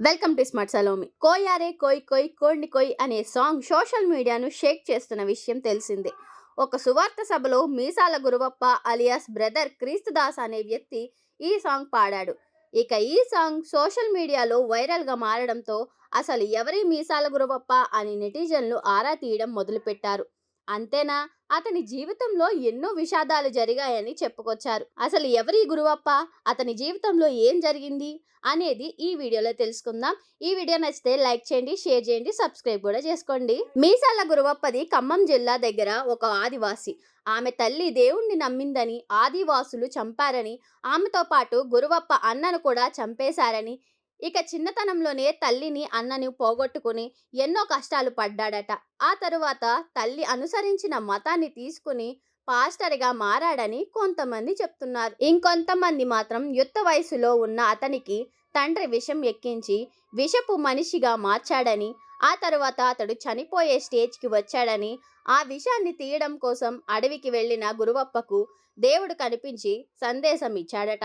Welcome to smart Salomi. కోయారే కోయ్ కోయ్ కోడిని కోయ్ అనే సాంగ్ సోషల్ మీడియాను షేక్ చేస్తున్న విషయం తెలిసిందే. ఒక సువార్త సభలో మీసాల గురువప్ప అలియాస్ బ్రదర్ క్రీస్తుదాస్ అనే వ్యక్తి ఈ సాంగ్ పాడాడు. ఇక ఈ సాంగ్ సోషల్ మీడియాలో వైరల్గా మారడంతో అసలు ఎవరి మీసాల గురువప్ప అని నెటిజన్లు ఆరా తీయడం మొదలుపెట్టారు. అంతేనా? అతని జీవితంలో ఎన్నో విషాదాలు జరిగాయని చెప్పుకొచ్చారు. అసలు ఎవరి గురువప్ప? అతని జీవితంలో ఏం జరిగింది? అనేది ఈ వీడియోలో తెలుసుకుందాం. ఈ వీడియో నచ్చితే లైక్ చేయండి షేర్ చేయండి సబ్స్క్రైబ్ కూడా చేసుకోండి. మీసాల గురువప్పది ఖమ్మం జిల్లా దగ్గర ఒక ఆదివాసి. ఆమె తల్లి దేవుణ్ణి నమ్మిందని ఆదివాసులు చంపారని ఆమెతో పాటు గురువప్ప అన్నను కూడా చంపేశారని ఇక చిన్నతనంలోనే తల్లిని అన్నని పోగొట్టుకుని ఎన్నో కష్టాలు పడ్డాడట. ఆ తరువాత తల్లి అనుసరించిన మతాన్ని తీసుకుని పాస్టర్గా మారాడని కొంతమంది చెప్తున్నారు. ఇంకొంతమంది మాత్రం యుక్త వయసులో ఉన్న అతనికి తండ్రి విషం ఎక్కించి విషపు మనిషిగా మార్చాడని ఆ తరువాత అతడు చనిపోయే స్టేజ్కి వచ్చాడని ఆ విషాన్ని తీయడం కోసం అడవికి వెళ్ళిన గురువప్పకు దేవుడు కనిపించి సందేశం ఇచ్చాడట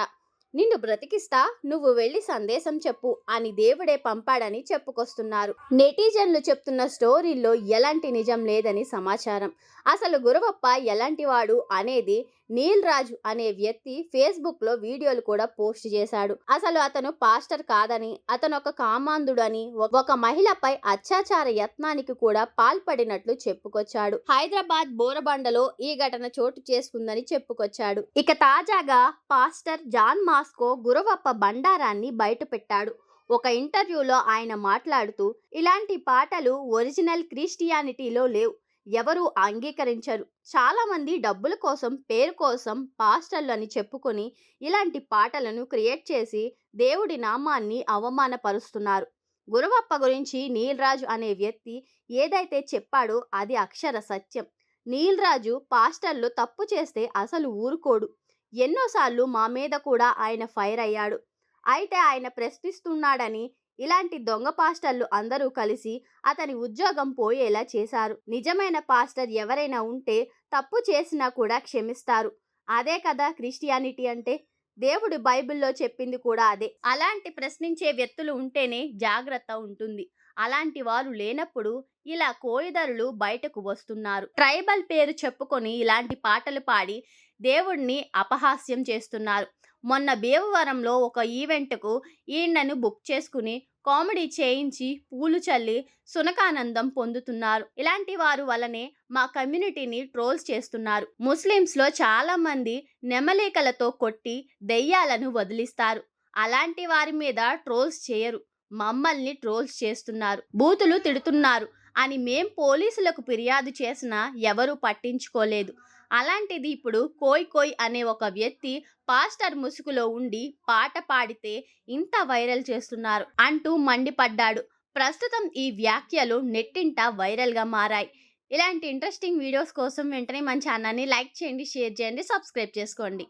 నిన్ను బ్రతికిస్తా నువ్వు వెళ్ళి సందేశం చెప్పు అని దేవుడే పంపాడని చెప్పుకొస్తున్నారు. నెటిజన్లు చెప్తున్న స్టోరీల్లో ఎలాంటి నిజం లేదని సమాచారం. అసలు గురవప్ప ఎలాంటి వాడు అనేది నీల్ రాజు అనే వ్యక్తి ఫేస్బుక్లో వీడియోలు కూడా పోస్ట్ చేశాడు. అసలు అతను పాస్టర్ కాదని అతను ఒక కామాంధుడు అని ఒక మహిళపై అత్యాచార యత్నానికి కూడా పాల్పడినట్లు చెప్పుకొచ్చాడు. హైదరాబాద్ బోరబండలో ఈ ఘటన చోటు చేసుకుందని చెప్పుకొచ్చాడు. ఇక తాజాగా పాస్టర్ జాన్ మాస్కో గురవప్ప బండారాన్ని బయటపెట్టాడు. ఒక ఇంటర్వ్యూలో ఆయన మాట్లాడుతూ ఇలాంటి పాటలు ఒరిజినల్ క్రిస్టియానిటీలో లేవు. ఎవరు అంగీకరించరు. చాలామంది డబ్బుల కోసం పేరు కోసం పాస్టర్లు అని చెప్పుకొని ఇలాంటి పాటలను క్రియేట్ చేసి దేవుడి నామాన్ని అవమానపరుస్తున్నారు. గురువప్ప గురించి నీల్రాజు అనే వ్యక్తి ఏదైతే చెప్పాడో అది అక్షర సత్యం. నీల్రాజు పాస్టర్లు తప్పు చేస్తే అసలు ఊరుకోడు. ఎన్నోసార్లు మా మీద కూడా ఆయన ఫైర్ అయ్యాడు. అయితే ఆయన ప్రశ్నిస్తున్నాడని ఇలాంటి దొంగ పాస్టర్లు అందరూ కలిసి అతని ఉద్యోగం పోయేలా చేశారు. నిజమైన పాస్టర్ ఎవరైనా ఉంటే తప్పు చేసినా కూడా క్షమిస్తారు. అదే కదా క్రిస్టియానిటీ అంటే? దేవుడు బైబిల్లో చెప్పింది కూడా అదే. అలాంటి ప్రశ్నించే వ్యక్తులు ఉంటేనే జాగ్రత్త ఉంటుంది. అలాంటి వారు లేనప్పుడు ఇలా కోయిదరులు బయటకు వస్తున్నారు. ట్రైబల్ పేరు చెప్పుకొని ఇలాంటి పాటలు పాడి దేవుణ్ణి అపహాస్యం చేస్తున్నారు. మొన్న భీమవరంలో ఒక ఈవెంట్కు ఈయనను బుక్ చేసుకుని కామెడీ చేయించి పూలు చల్లి సునకానందం పొందుతున్నారు. ఇలాంటి వారు వలనే మా కమ్యూనిటీని ట్రోల్స్ చేస్తున్నారు. ముస్లిమ్స్లో చాలామంది నెమలేకలతో నెమలికలతో కొట్టి దెయ్యాలను వదిలిస్తారు. అలాంటి వారి మీద ట్రోల్స్ చేయరు. మమ్మల్ని ట్రోల్స్ చేస్తున్నారు. బూతులు తిడుతున్నారు అని మేం పోలీసులకు ఫిర్యాదు చేసినా ఎవరూ పట్టించుకోలేదు. అలాంటిది ఇప్పుడు కోయ్ కోయ్ అనే ఒక వ్యక్తి పాస్టర్ ముసుగులో ఉండి పాట పాడితే ఇంత వైరల్ చేస్తున్నారు అంటూ మండిపడ్డాడు. ప్రస్తుతం ఈ వ్యాఖ్యలు నెట్టింట వైరల్గా మారాయి. ఇలాంటి ఇంట్రెస్టింగ్ వీడియోస్ కోసం వెంటనే మన ఛానల్ని లైక్ చేయండి షేర్ చేయండి సబ్స్క్రైబ్ చేసుకోండి.